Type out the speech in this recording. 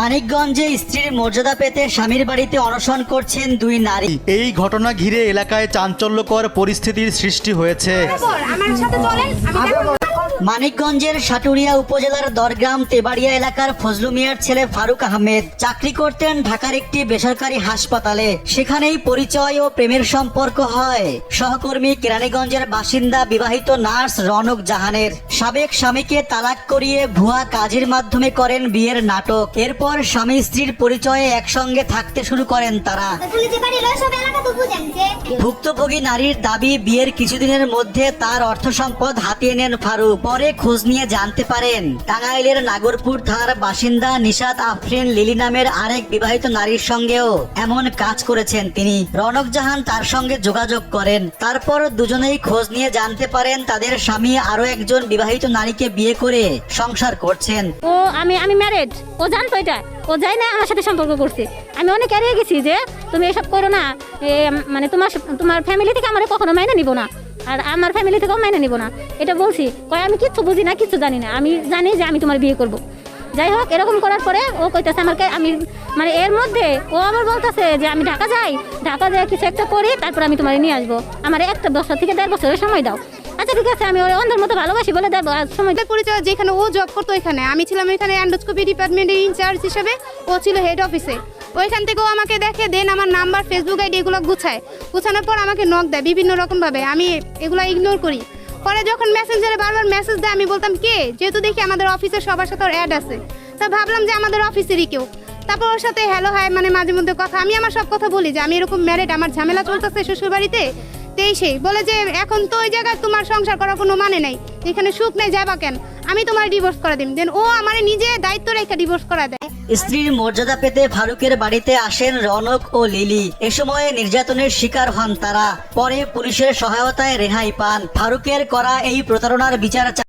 মানিকগঞ্জে স্ত্রীর মর্যাদা পেতে স্বামীর বাড়িতে অনশন করছেন দুই নারী। এই ঘটনা ঘিরে এলাকায় চাঞ্চল্যকর পরিস্থিতির সৃষ্টি হয়েছে। মানিকগঞ্জের সাটুরিয়া উপজেলার দরগ্রাম তেবাড়িয়া এলাকার ফজলু মিয়ার ছেলে ফারুক আহমেদ চাকরি করতেন ঢাকার একটি বেসরকারি হাসপাতালে। সেখানেই পরিচয় ও প্রেমের সম্পর্ক হয়। সহকর্মী কেরানীগঞ্জের বাসিন্দা বিবাহিত নার্স রনক জাহানের সাবেক স্বামীকে তালাক করিয়ে ভুয়া কাজের মাধ্যমে করেন বিয়ের নাটক। এরপর স্বামী স্ত্রীর পরিচয়ে একসঙ্গে থাকতে শুরু করেন তারা। ভুক্তভোগী নারীর দাবি, বিয়ের কিছুদিনের মধ্যে তার অর্থ সম্পদ হাতিয়ে নেন ফারুক। পরে খোঁজ নিয়ে জানতে পারেন। টাঙ্গাইলের নাগরপুর থানার বাসিন্দা নিশাত আফরিন লিলি নামের আরেক বিবাহিত নারীর সঙ্গেও এমন কাজ করেছেন তিনি। রনক জাহান তার সঙ্গে যোগাযোগ করেন। তারপর দুজনেই খোঁজ নিয়ে জানতে পারেন তাদের স্বামী আরও একজন বিবাহিত নারীকে বিয়ে করে সংসার করছেন। ও, আমি আমি ম্যারেড ও জানতো এটা। ও যাই না আমার সাথে সম্পর্ক করছে আমি অনেক এড়িয়ে গেছি যে, তুমি এসব করো না। মানে তোমার তোমার ফ্যামিলি থেকে আমার কখনো মাইনে নিব না। আর আমার ফ্যামিলি থেকেও মাইনে নিব না। এটা বলছি, কয়, আমি কিচ্ছু বুঝি না, কিচ্ছু জানি না। আমি জানি যে আমি তোমার বিয়ে করব। যাই হোক, এরকম করার পরে ও কইতেছে আমাকে, আমি মানে এর মধ্যে ও আমার বলতেছে যে আমি ঢাকা যাই ঢাকা যাই কিছু একটা করি, তারপর আমি তোমার নিয়ে আসব। আমার একটা বছর থেকে দেড় বছরের সময় দাও। আচ্ছা ঠিক আছে, আমি ওই অন্ধের মতো ভালোবাসি বলে দেবো, আর সময় আমাদের পরিচয় যেখানে ও জব করতো ওইখানে আমি ছিলাম এখানে অ্যান্ডোস্কোপি ডিপার্টমেন্টের ইনচার্জ হিসেবে। ও ছিল হেড অফিসে ওইখান থেকেও আমাকে দেখে দেন আমার নাম্বার ফেসবুক আইডি এগুলো গুছায়। গুছানোর পর আমাকে নক দেয় বিভিন্ন রকমভাবে। আমি এগুলো ইগনোর করি। পরে যখন মেসেঞ্জারে বারবার মেসেজ দেয়, আমি বলতাম, কে? যেহেতু দেখি আমাদের অফিসের সবার সাথে ওর অ্যাড আছে। তা ভাবলাম যে আমাদের অফিসেরই কেউ। তারপর ওর সাথে হ্যালো হাই মানে মাঝে মধ্যে কথা। আমি আমার সব কথা বলি যে, আমি এরকম ম্যারেড আমার ঝামেলা চলতেছে শ্বশুরবাড়িতে? তেই সেই। বলে যে, এখন তো ওই জায়গায় তোমার সংসার করার কোনো মানে নাই। এখানে সুখ নেই যাবা কেন? আমি তোমার ডিভোর্স করে দিন দেন ও আমার নিজে দায়িত্ব রেখে ডিভোর্স করা দেয়। স্ত্রীর মর্যাদা পেতে ফারুকের বাড়িতে আসেন রনক ও লিলি। এ সময়ে নির্যাতনের শিকার হন তারা। পরে পুলিশের সহায়তায় রেহাই পান। ফারুকের করা এই প্রতারণার বিচার